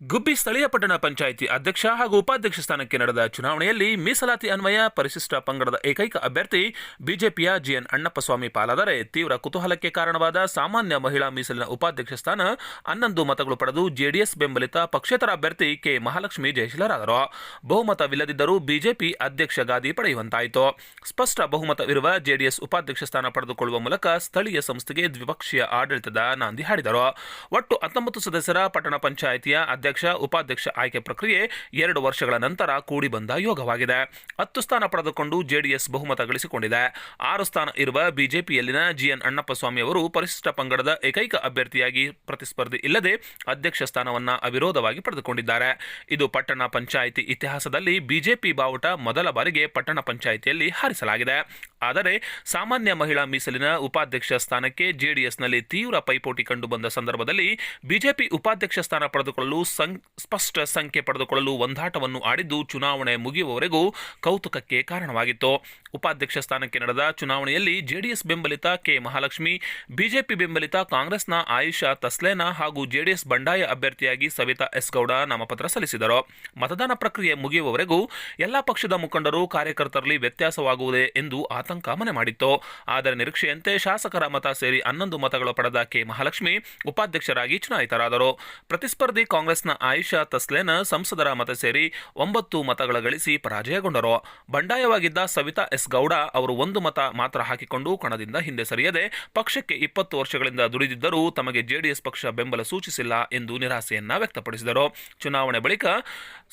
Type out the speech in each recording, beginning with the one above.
ಗುಬ್ಬಿ ಸ್ಥಳೀಯ ಪಟ್ಟಣ ಪಂಚಾಯಿತಿ ಅಧ್ಯಕ್ಷ ಹಾಗೂ ಉಪಾಧ್ಯಕ್ಷ ಸ್ಥಾನಕ್ಕೆ ನಡೆದ ಚುನಾವಣೆಯಲ್ಲಿ ಮೀಸಲಾತಿ ಅನ್ವಯ, ಪರಿಶಿಷ್ಟ ಪಂಗಡದ ಏಕೈಕ ಅಭ್ಯರ್ಥಿ ಬಿಜೆಪಿಯ ಜಿಎನ್ ಅಣ್ಣಪ್ಪಸ್ವಾಮಿ ಪಾಲಾದರೆ ತೀವ್ರ ಕುತೂಹಲಕ್ಕೆ ಕಾರಣವಾದ ಸಾಮಾನ್ಯ ಮಹಿಳಾ ಮೀಸಲಿನ ಉಪಾಧ್ಯಕ್ಷ ಸ್ಥಾನ ಹನ್ನೊಂದು ಮತಗಳು ಪಡೆದು ಜೆಡಿಎಸ್ ಬೆಂಬಲಿತ ಪಕ್ಷೇತರ ಅಭ್ಯರ್ಥಿ ಕೆ. ಮಹಾಲಕ್ಷ್ಮಿ ಜಯಶೀಲರಾದರು. ಬಹುಮತವಿಲ್ಲದಿದ್ದರೂ ಬಿಜೆಪಿ ಅಧ್ಯಕ್ಷ ಗಾದಿ ಪಡೆಯುವಂತಾಯಿತು. ಸ್ಪಷ್ಟ ಬಹುಮತವಿರುವ ಜೆಡಿಎಸ್ ಉಪಾಧ್ಯಕ್ಷ ಸ್ಥಾನ ಪಡೆದುಕೊಳ್ಳುವ ಮೂಲಕ ಸ್ಥಳೀಯ ಸಂಸ್ಥೆಗೆ ದ್ವಿಪಕ್ಷೀಯ ಆಡಳಿತದ ನಾಂದಿ ಹಾಡಿದರು. ಒಟ್ಟು ಹತ್ತೊಂಬತ್ತು ಸದಸ್ಯರ ಪಟ್ಟಣ ಪಂಚಾಯಿತಿಯ ಅಧ್ಯಕ್ಷ ಉಪಾಧ್ಯಕ್ಷ ಆಯ್ಕೆ ಪ್ರಕ್ರಿಯೆ ಎರಡು ವರ್ಷಗಳ ನಂತರ ಕೂಡಿ ಬಂದ ಯೋಗವಾಗಿದೆ. ಹತ್ತು ಸ್ಥಾನ ಪಡೆದುಕೊಂಡು ಜೆಡಿಎಸ್ ಬಹುಮತ ಗಳಿಸಿಕೊಂಡಿದೆ. ಆರು ಸ್ಥಾನ ಇರುವ ಬಿಜೆಪಿಯಲ್ಲಿನ ಜಿಎನ್ ಅಣ್ಣಪ್ಪಸ್ವಾಮಿ ಅವರು ಪರಿಶಿಷ್ಟ ಪಂಗಡದ ಏಕೈಕ ಅಭ್ಯರ್ಥಿಯಾಗಿ ಪ್ರತಿಸ್ಪರ್ಧಿ ಇಲ್ಲದೆ ಅಧ್ಯಕ್ಷ ಸ್ಥಾನವನ್ನು ಅವಿರೋಧವಾಗಿ ಪಡೆದುಕೊಂಡಿದ್ದಾರೆ. ಇದು ಪಟ್ಟಣ ಪಂಚಾಯಿತಿ ಇತಿಹಾಸದಲ್ಲಿ ಬಿಜೆಪಿ ಬಾವುಟ ಮೊದಲ ಬಾರಿಗೆ ಪಟ್ಟಣ ಪಂಚಾಯಿತಿಯಲ್ಲಿ ಹಾರಿಸಲಾಗಿದೆ. ಆದರೆ ಸಾಮಾನ್ಯ ಮಹಿಳಾ ಮೀಸಲಿನ ಉಪಾಧ್ಯಕ್ಷ ಸ್ಥಾನಕ್ಕೆ ಜೆಡಿಎಸ್ನಲ್ಲಿ ತೀವ್ರ ಪೈಪೋಟಿ ಕಂಡುಬಂದ ಸಂದರ್ಭದಲ್ಲಿ ಬಿಜೆಪಿ ಉಪಾಧ್ಯಕ್ಷ ಸ್ಥಾನ ಪಡೆದುಕೊಳ್ಳಲು ಸ್ಪಷ್ಟ ಸಂಖ್ಯೆ ಪಡೆದುಕೊಳ್ಳಲು ಒಂದಾಟವನ್ನು ಆಡಿದ್ದು ಚುನಾವಣೆ ಮುಗಿಯುವವರೆಗೂ ಕೌತುಕಕ್ಕೆ ಕಾರಣವಾಗಿತ್ತು. ಉಪಾಧ್ಯಕ್ಷ ಸ್ಥಾನಕ್ಕೆ ನಡೆದ ಚುನಾವಣೆಯಲ್ಲಿ ಜೆಡಿಎಸ್ ಬೆಂಬಲಿತ ಕೆ. ಮಹಾಲಕ್ಷ್ಮಿ, ಬಿಜೆಪಿ ಬೆಂಬಲಿತ ಕಾಂಗ್ರೆಸ್ನ ಆಯಿಷಾ ತಸ್ಲೇನಾ ಹಾಗೂ ಜೆಡಿಎಸ್ ಬಂಡಾಯ ಅಭ್ಯರ್ಥಿಯಾಗಿ ಸವಿತಾ ಎಸ್ ಗೌಡ ನಾಮಪತ್ರ ಸಲ್ಲಿಸಿದರು. ಮತದಾನ ಪ್ರಕ್ರಿಯೆ ಮುಗಿಯುವವರೆಗೂ ಎಲ್ಲಾ ಪಕ್ಷದ ಮುಖಂಡರು ಕಾರ್ಯಕರ್ತರಲ್ಲಿ ವ್ಯತ್ಯಾಸವಾಗುವುದೇ ಎಂದು ಆತಂಕ ಮನೆ ಮಾಡಿತ್ತು. ಆದರೆ ನಿರೀಕ್ಷೆಯಂತೆ ಶಾಸಕರ ಮತ ಸೇರಿ ಹನ್ನೊಂದು ಮತಗಳು ಪಡೆದ ಕೆ. ಮಹಾಲಕ್ಷ್ಮಿ ಉಪಾಧ್ಯಕ್ಷರಾಗಿ ಚುನಾಯಿತರಾದರು. ಪ್ರತಿಸ್ಪರ್ಧಿ ಕಾಂಗ್ರೆಸ್ನ ಆಯಿಷಾ ತಸ್ಲೇನ ಸಂಸದರ ಮತ ಸೇರಿ ಒಂಬತ್ತು ಮತಗಳ ಗಳಿಸಿ ಪರಾಜಯಗೊಂಡರು. ಬಂಡಾಯವಾಗಿದ್ದ ಸವಿತಾ ಎಸ್. ಗೌಡ ಅವರು ಒಂದು ಮತ ಮಾತ್ರ ಹಾಕಿಕೊಂಡು ಕಣದಿಂದ ಹಿಂದೆ ಸರಿಯದೆ ಪಕ್ಷಕ್ಕೆ ಇಪ್ಪತ್ತು ವರ್ಷಗಳಿಂದ ದುಡಿದಿದ್ದರೂ ತಮಗೆ ಜೆಡಿಎಸ್ ಪಕ್ಷ ಬೆಂಬಲ ಸೂಚಿಸಿಲ್ಲ ಎಂದು ನಿರಾಸೆಯನ್ನ ವ್ಯಕ್ತಪಡಿಸಿದರು. ಚುನಾವಣೆ ಬಳಿಕ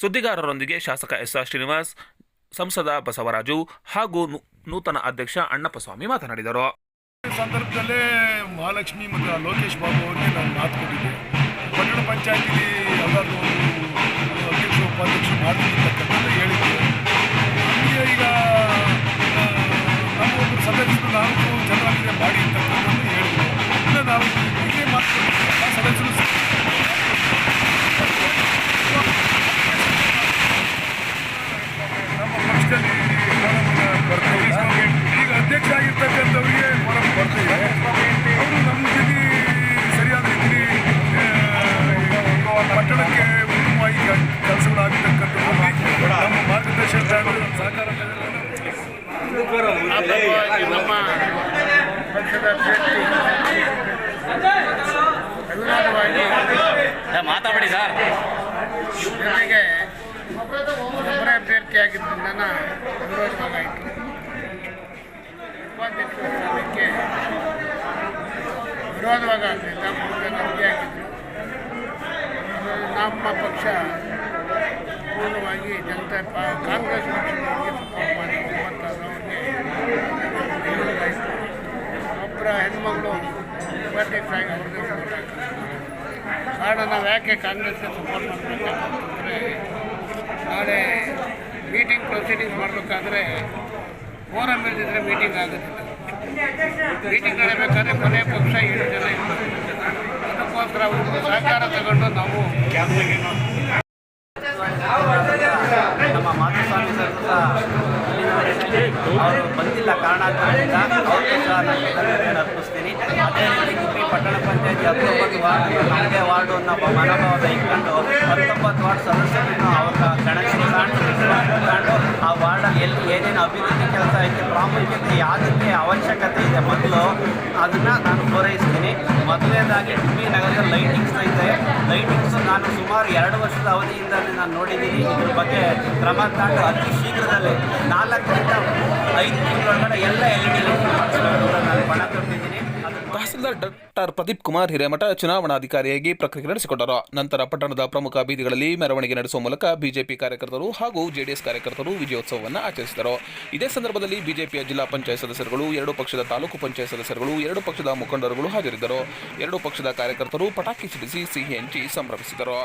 ಸುದ್ದಿಗಾರರೊಂದಿಗೆ ಶಾಸಕ ಎಸ್. ಆರ್. ಶ್ರೀನಿವಾಸ್ ಸಂಸದ ಬಸವರಾಜು ಹಾಗೂ ನೂತನ ಅಧ್ಯಕ್ಷ ಅಣ್ಣಪ್ಪಸ್ವಾಮಿ ಮಾತನಾಡಿದರು. ಈ ಸಂದರ್ಭದಲ್ಲೇ ಮಹಾಲಕ್ಷ್ಮಿ ಮತ್ತು ಲೋಕೇಶ್ ಬಾಬು ಅವರಿಗೆ ನಾನು ಮಾತು ಕೊಟ್ಟಿದ್ದೆ ಪಟ್ಟಣ ಪಂಚಾಯತಿಲಿ ಎಲ್ಲರೂ ಮಾತಾಡಿ ಸರ್. ಜೊತೆಗೆ ಒಬ್ಬರ ಅಭ್ಯರ್ಥಿಯಾಗಿದ್ದರಿಂದ ವಿರೋಧವಾಗಾಯಿತು ಉಪಾಧ್ಯಕ್ಷ ಸ್ಥಾನಕ್ಕೆ ವಿರೋಧವಾಗೋದ್ರಿಂದ ಮೂರು ಜನ ಅಭ್ಯರ್ಥಿಯಾಗಿದ್ದರು ನಮ್ಮ ಪಕ್ಷ ಪೂರ್ಣವಾಗಿ ಜನತಾ ಕಾಂಗ್ರೆಸ್ ಪಕ್ಷದವರಿಗೆ ಸಪೋರ್ಟ್ ಮಾಡಿ ಒಂಬತ್ತರವರಿಗೆ ವಿರೋಧವಾಯಿತು ಒಬ್ಬರ ಹೆಣ್ಮಗಳು ಕಾರಣ ನಾವು ಯಾಕೆ ಕಾಂಗ್ರೆಸ್ಗೆ ಸಪೋರ್ಟ್ ಮಾಡಬೇಕಂತಂದರೆ ನಾಳೆ ಮೀಟಿಂಗ್ ಪ್ರೊಸೀಡಿಂಗ್ಸ್ ಮಾಡಬೇಕಾದ್ರೆ ಫೋರಮ್ ಇಲ್ದಿದ್ರೆ ಮೀಟಿಂಗ್ ಆಗುತ್ತಿಲ್ಲ ಮೀಟಿಂಗ್ ನಡೆಯಬೇಕಾದ್ರೆ ಕೊನೆ ಪಕ್ಷ ಏಳು ಜನ ಇರ್ತಾರೆ. ಅದಕ್ಕೋಸ್ಕರ ಒಂದು ಸಹಕಾರ ತಗೊಂಡು ನಾವು ಮಾಧುಸ್ವಾಮಿ ಸರ್ ಅವರು ಬಂದಿಲ್ಲ ಸಹ ನಾನು ಅರ್ಪಿಸ್ತೀನಿ ಅದೇ ರೀತಿ ಗುಬ್ಬಿ ಪಟ್ಟಣ ಪಂಚಾಯತಿ ಹತ್ತೊಂಬತ್ತು ವಾರ್ಡ್ ನಮ್ಮದೇ ವಾರ್ಡು ಅನ್ನೋ ಮನೋಭಾವದ ಇಟ್ಕೊಂಡು ಹತ್ತೊಂಬತ್ತು ವಾರ್ಡ್ ಸದಸ್ಯರನ್ನು ಅವರ ಗಣನೆಗೆ ಕಾಣಿಸ್ಕೊಂಡು ಆ ವಾರ್ಡಲ್ಲಿ ಎಲ್ಲಿ ಏನೇನು ಅಭಿವೃದ್ಧಿ ಕೆಲಸ ಐತೆ ಪ್ರಾಮುಖ್ಯತೆ ಯಾವುದಕ್ಕೆ ಅವಶ್ಯಕತೆ ಇದೆ? ಮೊದಲು ಅದನ್ನು ನಾನು ಪೂರೈಸ್ತೀನಿ. ಮೊದಲನೇದಾಗಿ ಗುಬ್ಬಿ ನಗರದ ಲೈಟಿಂಗ್ಸ್ ಇದೆ. ಲೈಟಿಂಗ್ಸ್ ನಾನು ಸುಮಾರು ಎರಡು ವರ್ಷದ ಅವಧಿಯಿಂದಲೇ ನಾನು ನೋಡಿದ್ದೀನಿ. ಇದ್ರ ಬಗ್ಗೆ ಕ್ರಮ ತಗೊಂಡು ಅತಿ ಶೀಘ್ರದಲ್ಲೇ ನಾಲ್ಕರಿಂದ ಐದು ತಿಂಗಳೊಳಗಡೆ ಎಲ್ಲ L E light doctor Pradeep Kumar Hiremath ಚುನಾವಣಾಧಿಕಾರಿಯಾಗಿ ಪ್ರಕ್ರಿಯೆ ನಡೆಸಿಕೊಂಡರು. ನಂತರ ಪಟ್ಟಣದ ಪ್ರಮುಖ ಬೀದಿಗಳಲ್ಲಿ ಮೆರವಣಿಗೆ ನಡೆಸುವ ಮೂಲಕ ಬಿಜೆಪಿ ಕಾರ್ಯಕರ್ತರು ಹಾಗೂ ಜೆಡಿಎಸ್ ಕಾರ್ಯಕರ್ತರು ವಿಜಯೋತ್ಸವವನ್ನು ಆಚರಿಸಿದರು. ಇದೇ ಸಂದರ್ಭದಲ್ಲಿ ಬಿಜೆಪಿಯ ಜಿಲ್ಲಾ ಪಂಚಾಯತ್ ಸದಸ್ಯರುಗಳು, ಎರಡು ಪಕ್ಷದ ತಾಲೂಕು ಪಂಚಾಯತ್ ಸದಸ್ಯರುಗಳು, ಎರಡು ಪಕ್ಷದ ಮುಖಂಡರುಗಳು ಹಾಜರಿದ್ದರು. ಎರಡು ಪಕ್ಷದ ಕಾರ್ಯಕರ್ತರು ಪಟಾಕಿ ಸಿಡಿಸಿ ಸಿಹಿ ಹಂಚಿ ಸಂಭ್ರಮಿಸಿದರು.